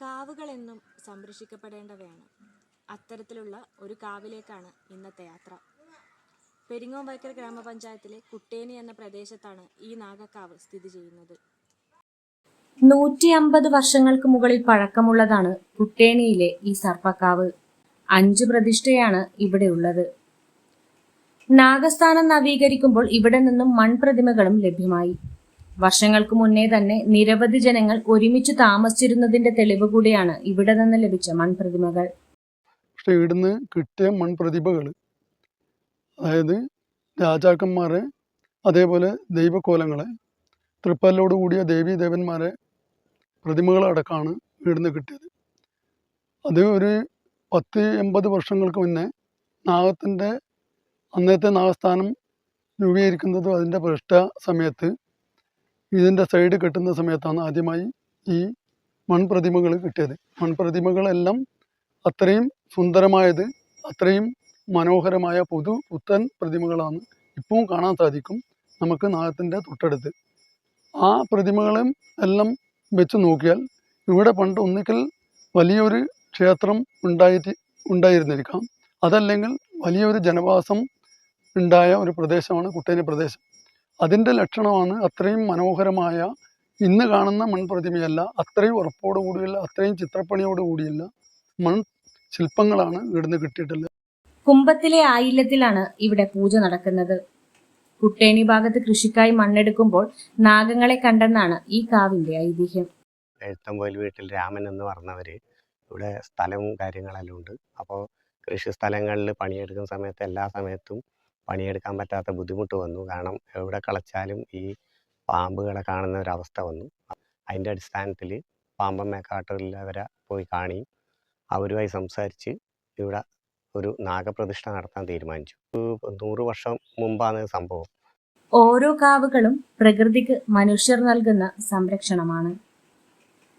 കാവുകളെന്നും സംരക്ഷിക്കപ്പെടേണ്ടവയാണ്. അത്തരത്തിലുള്ള ഒരു കാവിലേക്കാണ് ഇന്നത്തെ യാത്ര. പെരിങ്ങോം വൈക്കൽ ഗ്രാമപഞ്ചായത്തിലെ കുട്ടേനി എന്ന പ്രദേശത്താണ് ഈ നാഗക്കാവ് സ്ഥിതി ചെയ്യുന്നത്. നൂറ്റി അമ്പത് വർഷങ്ങൾക്ക് മുകളിൽ പഴക്കമുള്ളതാണ് കുട്ടേണിയിലെ ഈ സർപ്പക്കാവ്. അഞ്ച് പ്രതിഷ്ഠയാണ് ഇവിടെ ഉള്ളത്. നാഗസ്ഥാനം നവീകരിക്കുമ്പോൾ ഇവിടെ നിന്നും മൺപ്രതിമകളും ലഭ്യമായി. വർഷങ്ങൾക്ക് മുന്നേ തന്നെ നിരവധി ജനങ്ങൾ ഒരുമിച്ച് താമസിച്ചിരുന്നതിന്റെ തെളിവ് കൂടിയാണ് ഇവിടെ നിന്ന് ലഭിച്ച മൺപ്രതിമകൾ. പക്ഷെ ഇവിടുന്ന് കിട്ടിയ മൺപ്രതിഭകൾ അതായത് രാജാക്കന്മാരെ അതേപോലെ ദൈവക്കോലങ്ങളെ തൃപ്പല്ലോട് കൂടിയ ദേവീ ദേവന്മാരെ പ്രതിമകളടക്കമാണ് ഇവിടുന്ന് കിട്ടിയത്. അത് ഒരു പത്ത് എൺപത് വർഷങ്ങൾക്ക് മുന്നേ നാഗത്തിന്റെ അന്നത്തെ നാഗസ്ഥാനം രൂപീകരിക്കുന്നതും അതിന്റെ പ്രതിഷ്ഠ സമയത്ത് ഇതിന്റെ സൈഡ് കെട്ടുന്ന സമയത്താണ് ആദ്യമായി ഈ മൺപ്രതിമകൾ കിട്ടിയത്. മൺപ്രതിമകളെല്ലാം അത്രയും സുന്ദരമായത് അത്രയും മനോഹരമായ പുതു പുത്തൻ പ്രതിമകളാണ് ഇപ്പവും കാണാൻ സാധിക്കും നമുക്ക് നാഗത്തിന്റെ തൊട്ടടുത്ത്. ആ പ്രതിമകളും എല്ലാം വെച്ച് നോക്കിയാൽ ഇവിടെ പണ്ട് ഒന്നിക്കൽ വലിയൊരു ക്ഷേത്രം ഉണ്ടായിട്ട് ഉണ്ടായിരുന്നിരിക്കാം. അതല്ലെങ്കിൽ വലിയൊരു ജനവാസം ഉണ്ടായ ഒരു പ്രദേശമാണ് കുട്ടേനി പ്രദേശം. അതിന്റെ ലക്ഷണമാണ് അത്രയും മനോഹരമായ ഇന്ന് കാണുന്ന മൺപ്രതിമയല്ല അത്രയും ഉറപ്പോടു കൂടിയല്ല അത്രയും ചിത്രപ്പണിയോട് കൂടിയുള്ള മൺ ശില്പങ്ങളാണ് ഇവിടുന്ന് കിട്ടിയിട്ടുള്ളത്. കുംഭത്തിലെ ആയില്യത്തിലാണ് ഇവിടെ പൂജ നടക്കുന്നത്. കുട്ടേണി ഭാഗത്ത് കൃഷിക്കായി മണ്ണെടുക്കുമ്പോൾ നാഗങ്ങളെ കണ്ടെന്നാണ് ഈ കാവിന്റെ ഐതിഹ്യം. എഴുത്തമ്പോയിൽ വീട്ടിൽ രാമൻ എന്ന് പറഞ്ഞവര് ഇവിടെ സ്ഥലവും കാര്യങ്ങളെല്ലാം ഉണ്ട്. അപ്പോൾ കൃഷി സ്ഥലങ്ങളിൽ പണിയെടുക്കുന്ന സമയത്ത് എല്ലാ സമയത്തും പണിയെടുക്കാൻ പറ്റാത്ത ബുദ്ധിമുട്ട് വന്നു. കാരണം എവിടെ കളച്ചാലും ഈ പാമ്പുകളെ കാണുന്ന ഒരവസ്ഥ വന്നു. അതിന്റെ അടിസ്ഥാനത്തിൽ പാമ്പൻ മേക്കാട്ടിലുള്ളവരെ പോയി കാണുകയും അവരുമായി സംസാരിച്ച് ഇവിടെ ഒരു നാഗപ്രതിഷ്ഠ നടത്താൻ തീരുമാനിച്ചു. നൂറ് വർഷം മുമ്പാണ് സംഭവം. ഓരോ കാവുകളും പ്രകൃതിക്ക് മനുഷ്യർ നൽകുന്ന സംരക്ഷണമാണ്.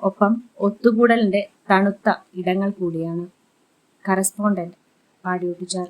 ഒപ്പം ഒത്തുകൂടലിന്റെ തണുത്ത ഇടങ്ങൾ കൂടിയാണ്. കറസ്പോണ്ടന്റ് പാടിയൊട്ടിച്ചാൽ